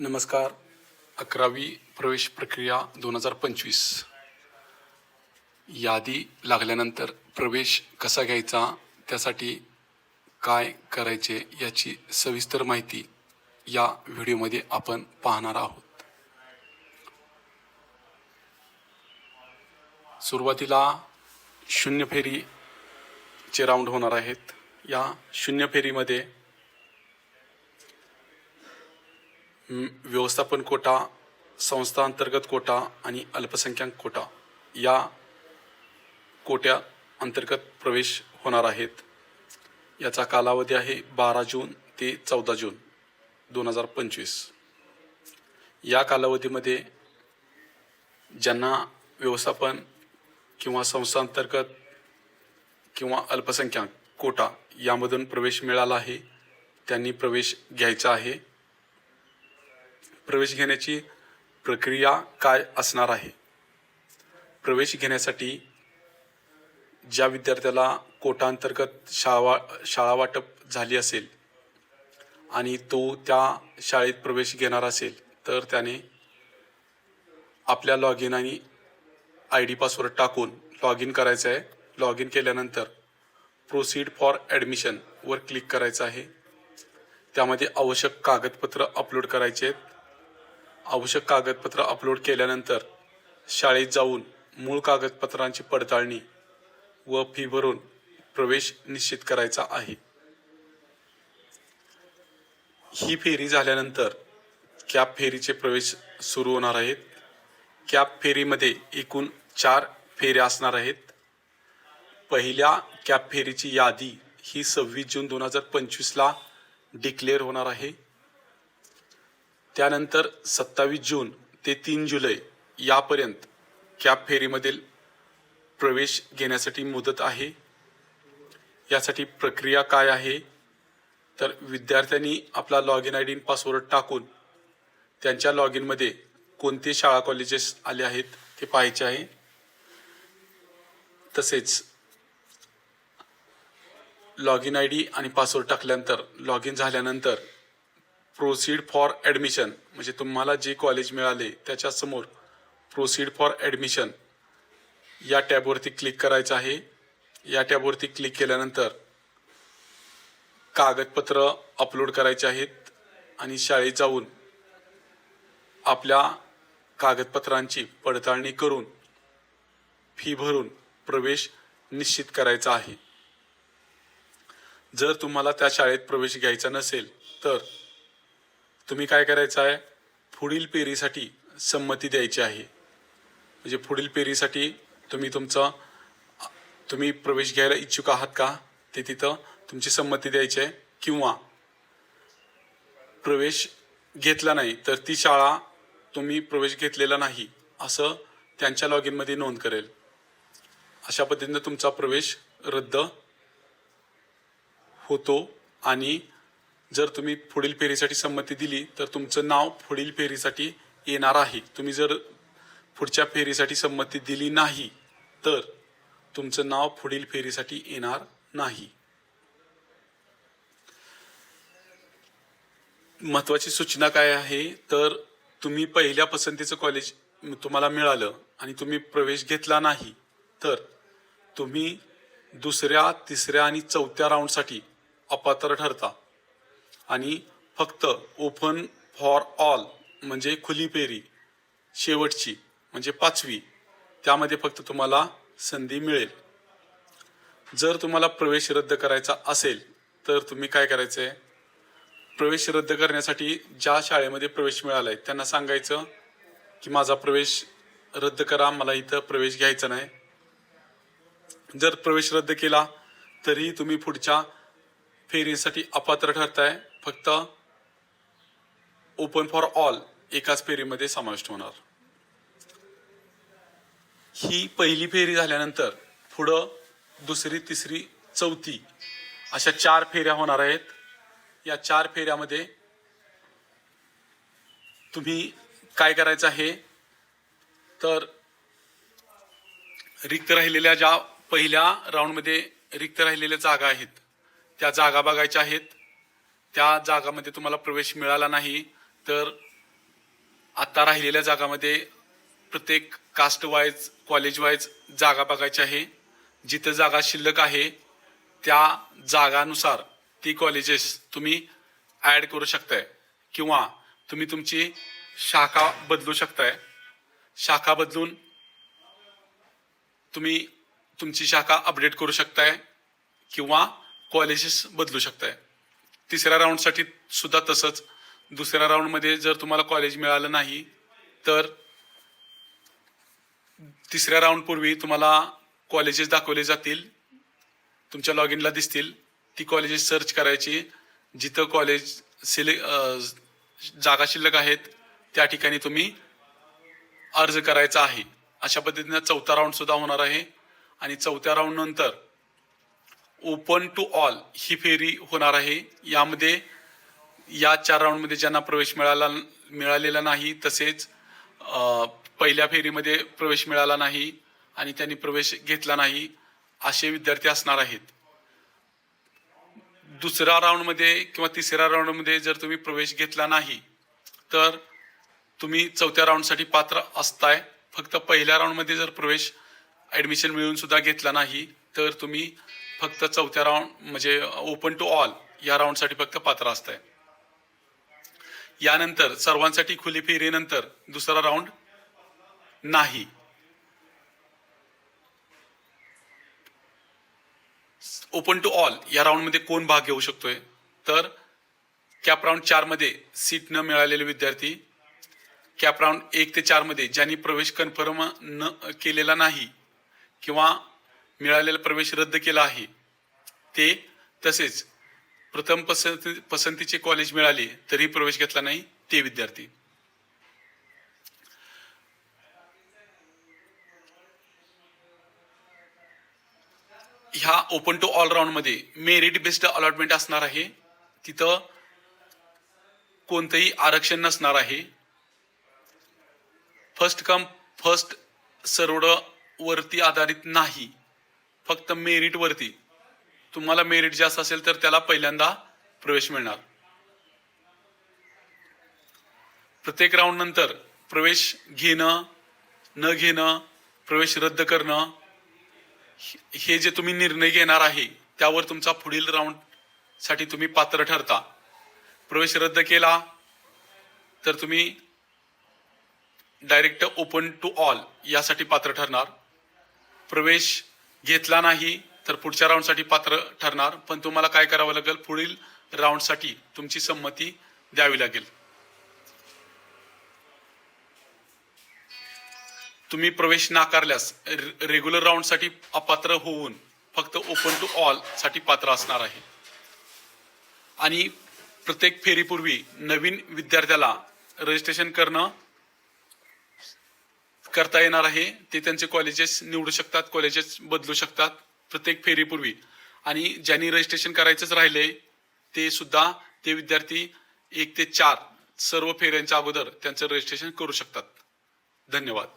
नमस्कार. अकरावी प्रवेश प्रक्रिया दोन हजार पंचवीस. यादी लागल्यानंतर प्रवेश कसा घ्यायचा त्यासाठी काय करायचे याची सविस्तर माहिती या व्हिडिओमध्ये आपण पाहणार आहोत. सुरुवातीला शून्य फेरीचे राऊंड होणार आहेत. या शून्य फेरीमध्ये व्यवस्थापन कोटा संस्था अंतर्गत कोटा आणि अल्पसंख्याक कोटा या कोट्या अंतर्गत प्रवेश होणार आहेत. याचा कालावधी आहे बारा जून ते चौदा जून दोन हजार पंचवीस. या कालावधीमध्ये ज्यांना व्यवस्थापन किंवा संस्थांतर्गत किंवा अल्पसंख्याक कोटा यामधून प्रवेश मिळाला आहे त्यांनी प्रवेश घ्यायचा आहे. प्रवेश घेण्याची प्रक्रिया काय असणार आहे? प्रवेश घेण्यासाठी ज्या विद्यार्थ्याला कोटांतर्गत शाळा शाळा वाटप झाली असेल आणि तो त्या शाळेत प्रवेश घेणार असेल तर त्याने आपल्या लॉग इन आणि आय डी पासवर्ड टाकून लॉग इन करायचं आहे. लॉग इन केल्यानंतर प्रोसीड फॉर ॲडमिशन वर क्लिक करायचं आहे. त्यामध्ये आवश्यक कागदपत्र अपलोड करायचे आहेत. आवश्यक कागदपत्र अपलोड केल्यानंतर शाळेत जाऊन मूळ कागदपत्रांची पडताळणी व फी भरून प्रवेश निश्चित करायचा आहे. ही फेरी झाल्यानंतर कॅप फेरीचे प्रवेश सुरू होणार आहेत. कॅप फेरीमध्ये एकूण चार फेऱ्या असणार आहेत. पहिल्या कॅप फेरीची यादी ही सव्वीस जून दोन हजार पंचवीसला डिक्लेअर होणार आहे. त्यानंतर सत्तावीस जून ते तीन जुलै यापर्यंत कॅब फेरीमधील प्रवेश घेण्यासाठी मुदत आहे. यासाठी प्रक्रिया काय आहे? तर विद्यार्थ्यांनी आपला log in I D password टाकून त्यांच्या लॉग इनमध्ये कोणते शाळा कॉलेजेस आले आहेत ते पाहायचे आहे. तसेच लॉग इन आय डी आणि पासवर्ड टाकल्यानंतर लॉग इन झाल्यानंतर प्रोसीड फॉर ॲडमिशन म्हणजे तुम्हाला जे कॉलेज मिळाले त्याच्यासमोर प्रोसीड फॉर ॲडमिशन या टॅबवरती क्लिक करायचं आहे. या टॅबवरती क्लिक केल्यानंतर कागदपत्र अपलोड करायचे आहेत आणि शाळेत जाऊन आपल्या कागदपत्रांची पडताळणी करून फी भरून प्रवेश निश्चित करायचा आहे. जर तुम्हाला त्या शाळेत प्रवेश घ्यायचा नसेल तर तुम्ही काय करायचं आहे पुढील पेरीसाठी संमती द्यायची आहे. म्हणजे पुढील पेरीसाठी तुम्ही तुमचं तुम्ही प्रवेश घ्यायला इच्छुक आहात का? ते तिथं तुमची संमती द्यायची आहे. किंवा प्रवेश घेतला नाही तर ती शाळा तुम्ही प्रवेश घेतलेला नाही असं त्यांच्या लॉग इनमध्ये नोंद करेल. अशा पद्धतीनं तुमचा प्रवेश रद्द होतो आणि जर तुम्ही पुढील फेरीसाठी संमती दिली तर तुमचं नाव पुढील फेरीसाठी येणार आहे. तुम्ही जर पुढच्या फेरीसाठी संमती दिली नाही तर तुमचं नाव पुढील फेरीसाठी येणार नाही. महत्वाची सूचना काय आहे? तर तुम्ही पहिल्या पसंतीचं कॉलेज तुम्हाला मिळालं आणि तुम्ही प्रवेश घेतला नाही तर तुम्ही दुसऱ्या तिसऱ्या आणि चौथ्या राऊंडसाठी अपात्र ठरता. आणि फक्त ओपन फॉर ऑल म्हणजे खुली फेरी शेवटची म्हणजे पाचवी त्यामध्ये फक्त तुम्हाला संधी मिळेल. जर तुम्हाला प्रवेश रद्द करायचा असेल तर तुम्ही काय करायचं आहे प्रवेश रद्द करण्यासाठी ज्या शाळेमध्ये प्रवेश मिळाला आहे त्यांना सांगायचं की माझा प्रवेश रद्द करा मला इथं प्रवेश घ्यायचा नाही. जर प्रवेश रद्द केला तरी तुम्ही पुढच्या फेरीसाठी अपात्र ठरताय. फक्त ओपन फॉर ऑल एकाच फेरीमध्ये समाविष्ट होणार. ही पहिली फेरी झाल्यानंतर पुढं दुसरी तिसरी चौथी अशा चार फेऱ्या होणार आहेत. या चार फेऱ्यामध्ये तुम्ही काय करायचं आहे? तर रिक्त राहिलेल्या ज्या पहिल्या राऊंडमध्ये रिक्त राहिलेल्या जागा आहेत त्या जागा बघायच्या आहेत. त्या जागामध्ये तुम्हाला प्रवेश मिळाला नाही तर आता राहिलेल्या जागामध्ये प्रत्येक कास्ट वाईज कॉलेज वाईज जागा बघायची आहे. जिथं जागा शिल्लक आहे त्या जागानुसार ती कॉलेजेस तुम्ही ॲड करू शकताय. किंवा तुम्ही तुमची शाखा बदलू शकताय. शाखा बदलून तुम्ही तुमची शाखा अपडेट करू शकताय. किंवा कॉलेजेस बदलू शकताय. तिसऱ्या राऊंडसाठी सुद्धा तसंच. दुसऱ्या राऊंडमध्ये जर तुम्हाला कॉलेज मिळालं नाही तर तिसऱ्या राऊंडपूर्वी तुम्हाला कॉलेजेस दाखवले जातील. तुमच्या लॉग इनला दिसतील. ती कॉलेजेस सर्च करायची. जिथं कॉलेज सिले जागा शिल्लक आहेत त्या ठिकाणी तुम्ही अर्ज करायचा आहे. अशा पद्धतीनं चौथा राऊंड सुद्धा होणार आहे. आणि चौथ्या राऊंड नंतर ओपन टू ऑल ही फेरी होणार आहे. यामध्ये या चार राऊंडमध्ये ज्यांना प्रवेश मिळाला मिळालेला नाही तसेच पहिल्या फेरीमध्ये प्रवेश मिळाला नाही आणि त्यांनी प्रवेश घेतला नाही असे विद्यार्थी असणार आहेत. दुसऱ्या राऊंडमध्ये किंवा तिसऱ्या राऊंडमध्ये जर तुम्ही प्रवेश घेतला नाही तर तुम्ही चौथ्या राऊंडसाठी पात्र असताय. फक्त पहिल्या राऊंडमध्ये जर प्रवेश ॲडमिशन मिळून सुद्धा घेतला नाही तर तुम्ही फक्त चौथ्या राऊंड म्हणजे ओपन टू ऑल या राऊंडसाठी फक्त पात्र असताय. यानंतर सर्वांसाठी खुली फेरीनंतर दुसरा राऊंड नाही. ओपन टू ऑल या राऊंडमध्ये कोण भाग घेऊ शकतोय? तर कॅप राऊंड चारमध्ये सीट न मिळालेले विद्यार्थी कॅप राऊंड एक ते चारमध्ये ज्यांनी प्रवेश कन्फर्म न केलेला नाही किंवा मिळालेला प्रवेश रद्द केला आहे. ते तसेच प्रथम पसंती पसंतीचे कॉलेज मिळाले तरी प्रवेश घेतला नाही ते विद्यार्थी. ह्या ओपन टू ऑलराऊंडमध्ये मेरिट बेस्ड अलॉटमेंट असणार आहे. तिथं कोणतंही आरक्षण नसणार आहे. फर्स्ट कम फर्स्ट सर्वड वरती आधारित नाही. फक्त मेरिट वरती. तुम्हाला मेरिट जास्त असेल तर त्याला पहिल्यांदा प्रवेश मिळणार. प्रत्येक राऊंड नंतर प्रवेश घेणं न घेणं प्रवेश रद्द करणं हे- हे जे तुम्ही निर्णय घेणार आहे त्यावर तुमचा पुढील राऊंडसाठी तुम्ही पात्र ठरता. प्रवेश रद्द केला तर तुम्ही डायरेक्ट ओपन टू ऑल यासाठी पात्र ठरणार. प्रवेश घेतला नाही तर पुढच्या राऊंडसाठी पात्र ठरणार. पण तुम्हाला काय करावं लागेल? पुढील राऊंडसाठी तुमची संमती द्यावी लागेल. तुम्ही प्रवेश नाकारल्यास रे- रेग्युलर राऊंडसाठी अपात्र होऊन फक्त ओपन टू ऑलसाठी पात्र असणार आहे. आणि प्रत्येक फेरीपूर्वी नवीन विद्यार्थ्याला रजिस्ट्रेशन करणं करता येणार आहे ते त्यांचे कॉलेजेस निवडू शकतात कॉलेजेस बदलू शकतात प्रत्येक फेरीपूर्वी. आणि ज्यांनी रजिस्ट्रेशन करायचंच राहिले ते सुद्धा ते विद्यार्थी एक ते चार सर्व फेऱ्यांच्या अगोदर त्यांचं रजिस्ट्रेशन करू शकतात. धन्यवाद.